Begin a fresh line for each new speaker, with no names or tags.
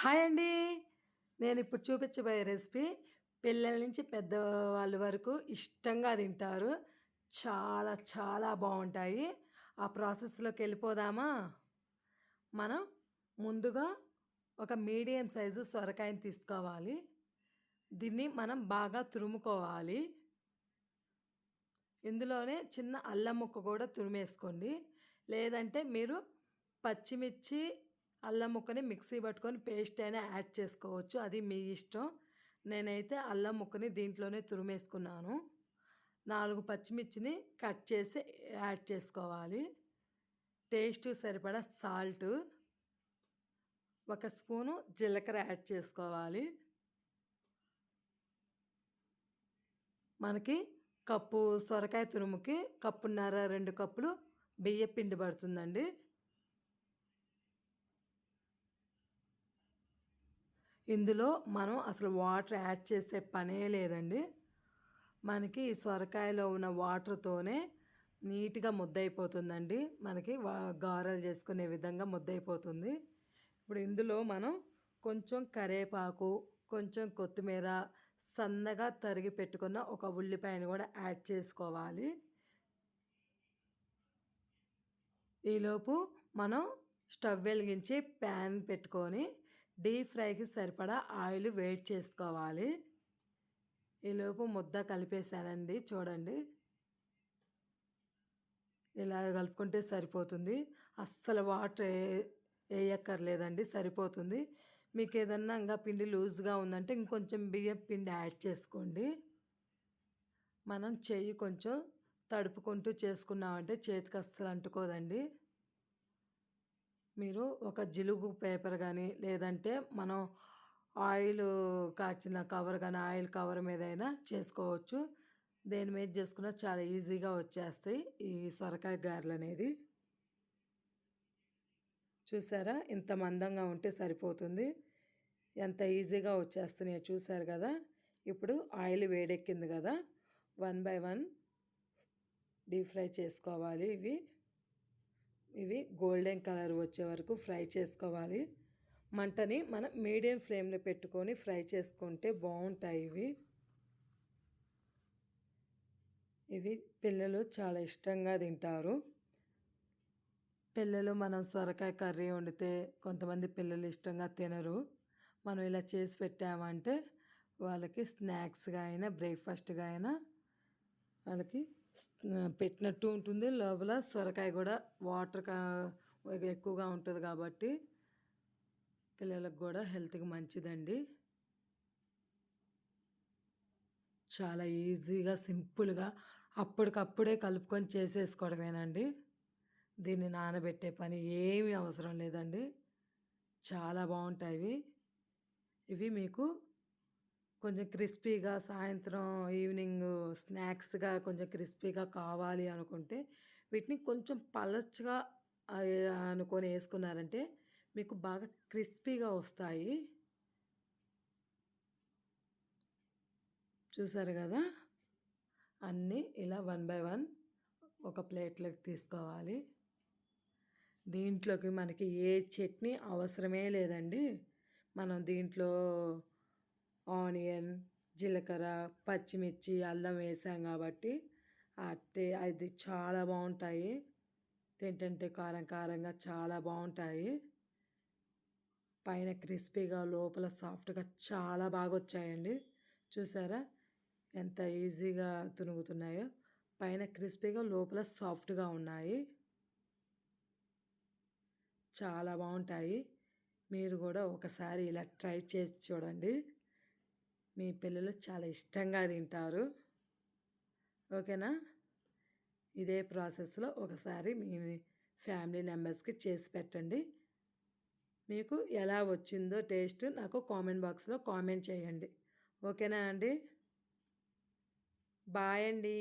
Hi అండి. నేను ఇప్పుడు చూపించబోయే రెసిపీ పిల్లల నుంచి పెద్దవాళ్ళ వరకు ఇష్టంగా తింటారు. చాలా చాలా బాగుంటాయి. ఆ ప్రాసెస్లోకి వెళ్ళిపోదామా? మనం ముందుగా ఒక మీడియం సైజు సొరకాయని తీసుకోవాలి. దీన్ని మనం బాగా తురుముకోవాలి. ఇందులోనే చిన్న అల్లం ముక్క కూడా తురిమేసుకోండి. లేదంటే మీరు పచ్చిమిర్చి అల్లం ముక్కని మిక్సీ పట్టుకొని పేస్ట్ అయినా యాడ్ చేసుకోవచ్చు. అది మీ ఇష్టం. నేనైతే అల్లం ముక్కని దీంట్లోనే తురిమేసుకున్నాను. నాలుగు పచ్చిమిర్చిని కట్ చేసి యాడ్ చేసుకోవాలి. టేస్ట్ సరిపడా సాల్ట్. ఒక స్పూను జీలకర్ర యాడ్ చేసుకోవాలి. మనకి కప్పు సొరకాయ తురుముకి కప్పున్నర రెండు కప్పులు బియ్య పిండి పడుతుందండి. ఇందులో మనం అసలు వాటర్ యాడ్ చేసే పనే లేదండి. మనకి ఈ సొరకాయలో ఉన్న వాటర్తోనే నీట్గా ముద్దయిపోతుందండి. మనకి గారెలు చేసుకునే విధంగా ముద్దయిపోతుంది. ఇప్పుడు ఇందులో మనం కొంచెం కరేపాకు కొంచెం కొత్తిమీర సన్నగా తరిగి పెట్టుకున్న ఒక ఉల్లిపాయను కూడా యాడ్ చేసుకోవాలి. ఈలోపు మనం స్టవ్ వెలిగించి ప్యాన్ పెట్టుకొని డీప్ ఫ్రైకి సరిపడా ఆయిల్ వేడి చేసుకోవాలి. ఈలోపు ముద్ద కలిపేశానండి చూడండి. ఇలా కలుపుకుంటే సరిపోతుంది. అస్సలు వాటర్ వేయక్కర్లేదండి సరిపోతుంది. మీకు ఏదన్నా ఇంకా పిండి లూజ్గా ఉందంటే ఇంకొంచెం బియ్యం పిండి యాడ్ చేసుకోండి. మనం చెయ్యి కొంచెం తడుపుకుంటూ చేసుకున్నామంటే చేతికి అస్సలు అంటుకోదండి. మీరు ఒక జిలుగు పేపర్ కానీ లేదంటే మనం ఆయిల్ కాచిన కవర్ కానీ ఆయిల్ కవర్ మీద అయినా చేసుకోవచ్చు. దేని మీద చేసుకున్నా చాలా ఈజీగా వచ్చేస్తాయి ఈ సొరకాయ గారెలు అనేది. చూసారా? ఇంత మందంగా ఉంటే సరిపోతుంది. ఎంత ఈజీగా వచ్చేస్తున్నాయో చూసారు కదా? ఇప్పుడు ఆయిల్ వేడెక్కింది కదా? One by one deep fry చేసుకోవాలి ఇవి. ఇవి గోల్డెన్ కలర్ వచ్చే వరకు ఫ్రై చేసుకోవాలి. మంటని మనం మీడియం ఫ్లేమ్లో పెట్టుకొని ఫ్రై చేసుకుంటే బాగుంటాయి ఇవి. ఇవి పిల్లలు చాలా ఇష్టంగా తింటారు. పిల్లలు మనం సొరకాయ కర్రీ వండితే కొంతమంది పిల్లలు ఇష్టంగా తినరు. మనం ఇలా చేసి పెట్టామంటే వాళ్ళకి స్నాక్స్గా అయినా బ్రేక్ఫాస్ట్గా అయినా వాళ్ళకి పెట్టినట్టు ఉంటుంది. లోపల సొరకాయ కూడా వాటర్ ఎక్కువగా ఉంటుంది కాబట్టి పిల్లలకు కూడా హెల్త్కి మంచిదండి. చాలా ఈజీగా సింపుల్గా అప్పటికప్పుడే కలుపుకొని చేసేసుకోవడమేనండి. దీన్ని నానబెట్టే పని ఏమీ అవసరం లేదండి. చాలా బాగుంటాయి. ఇవి మీకు కొంచెం క్రిస్పీగా సాయంత్రం ఈవినింగ్ స్నాక్స్గా కొంచెం క్రిస్పీగా కావాలి అనుకుంటే వీటిని కొంచెం పలచగా అనుకొని వేసుకున్నారంటే మీకు బాగా క్రిస్పీగా వస్తాయి. చూసారు కదా? అన్నీ ఇలా వన్ బై వన్ ఒక ప్లేట్లోకి తీసుకోవాలి. దీంట్లోకి మనకి ఏ చట్నీ అవసరమే లేదండి. మనం దీంట్లో ఆనియన్ జీలకర్ర పచ్చిమిర్చి అల్లం వేసాం కాబట్టి అట్టే అది చాలా బాగుంటాయి. తింటుంటే కారం కారంగా చాలా బాగుంటాయి. పైన క్రిస్పీగా లోపల సాఫ్ట్గా చాలా బాగా వచ్చాయండి. చూసారా? ఎంత ఈజీగా తునుగుతున్నాయో. పైన క్రిస్పీగా లోపల సాఫ్ట్గా ఉన్నాయి. చాలా బాగుంటాయి. మీరు కూడా ఒకసారి ఇలా ట్రై చేసి చూడండి. మీ పిల్లలు చాలా ఇష్టంగా తింటారు. ఓకేనా? ఇదే ప్రాసెస్లో ఒకసారి మీ ఫ్యామిలీ మెంబర్స్కి చేసి పెట్టండి. మీకు ఎలా వచ్చిందో టేస్ట్ నాకు కామెంట్ బాక్స్లో కామెంట్ చేయండి. ఓకేనా అండి? బాయ్ అండి.